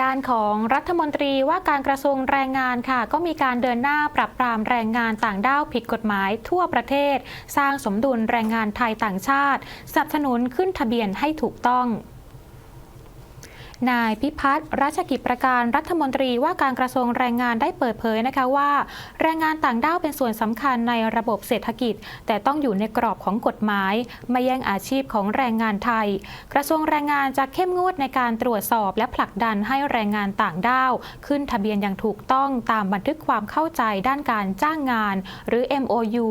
ด้านของรัฐมนตรีว่าการกระทรวงแรงงานค่ะ ก็มีการเดินหน้าปรับปรามแรงงานต่างด้าวผิดกฎหมายทั่วประเทศ สร้างสมดุลแรงงานไทยต่างชาติสนับสนุนขึ้นทะเบียนให้ถูกต้อง นายพิพัฒน์รัชกิจประการรัฐมนตรีว่าการกระทรวงแรงงานได้เปิดเผยนะคะว่า แรงงานต่างด้าวเป็นส่วนสำคัญในระบบเศรษฐกิจ แต่ต้องอยู่ในกรอบของกฎหมาย ไม่แย่งอาชีพของแรงงานไทย กระทรวงแรงงานจะเข้มงวดในการตรวจสอบและผลักดันให้แรงงานต่างด้าว ขึ้นทะเบียนอย่างถูกต้องตามบันทึกความเข้าใจด้านการจ้างงาน หรือ MOU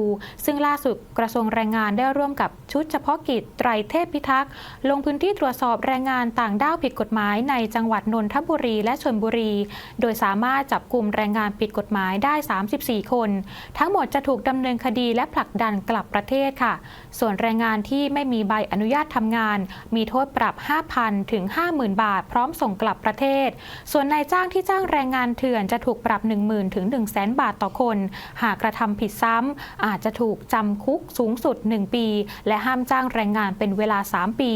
ซึ่งล่าสุดกระทรวงแรงงานได้ร่วมกับชุดเฉพาะกิจไตรเทพพิทักษ์ลงพื้นที่ตรวจสอบแรงงานต่างด้าวผิดกฎหมายในจังหวัดนนทบุรีและชลบุรี โดยสามารถจับกลุ่มแรงงานผิดกฎหมายได้ 34 คน ทั้งหมดจะถูกดำเนินคดีและผลักดันกลับประเทศค่ะ ส่วนแรงงานที่ไม่มีใบอนุญาตทำงาน มีโทษปรับ 5,000 ถึง 50,000 บาท พร้อมส่งกลับประเทศ ส่วนนายจ้างที่จ้างแรงงานเถื่อนจะถูกปรับ 10,000 ถึง 100,000 บาทต่อคน หากกระทำผิดซ้ำอาจจะถูกจำคุกสูงสุด 1 ปี และห้ามจ้างแรงงานเป็นเวลา 3 ปี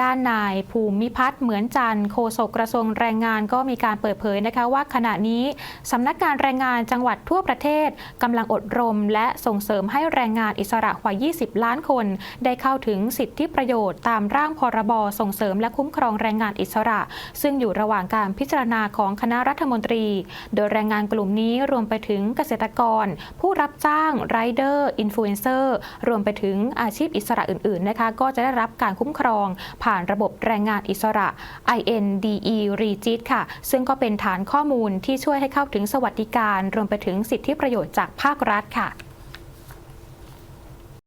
ด้านนายภูมิพัฒน์เหมือนจันทร์โฆษกกระทรวงแรงงานก็มีการเปิดเผยนะคะว่าขณะนี้สำนักงานแรงงานจังหวัดทั่วประเทศกำลังอดรม และส่งเสริมให้แรงงานอิสระกว่า 20 ล้านคน ได้เข้าถึงสิทธิประโยชน์ตามร่างพรบส่งเสริมและคุ้มครองแรงงานอิสระ ซึ่งอยู่ระหว่างการพิจารณาของคณะรัฐมนตรี โดยแรงงานกลุ่มนี้รวมไปถึงเกษตรกร ผู้รับจ้างไรเดอร์อินฟลูเอนเซอร์รวมไปถึงอาชีพอิสระอื่นๆนะคะก็จะได้รับการคุ้มครอง ผ่านระบบแรงงานอิสระ INDE Regit ค่ะ ซึ่งก็เป็นฐานข้อมูลที่ช่วยให้เข้าถึงสวัสดิการ รวมไปถึงสิทธิประโยชน์จากภาครัฐค่ะ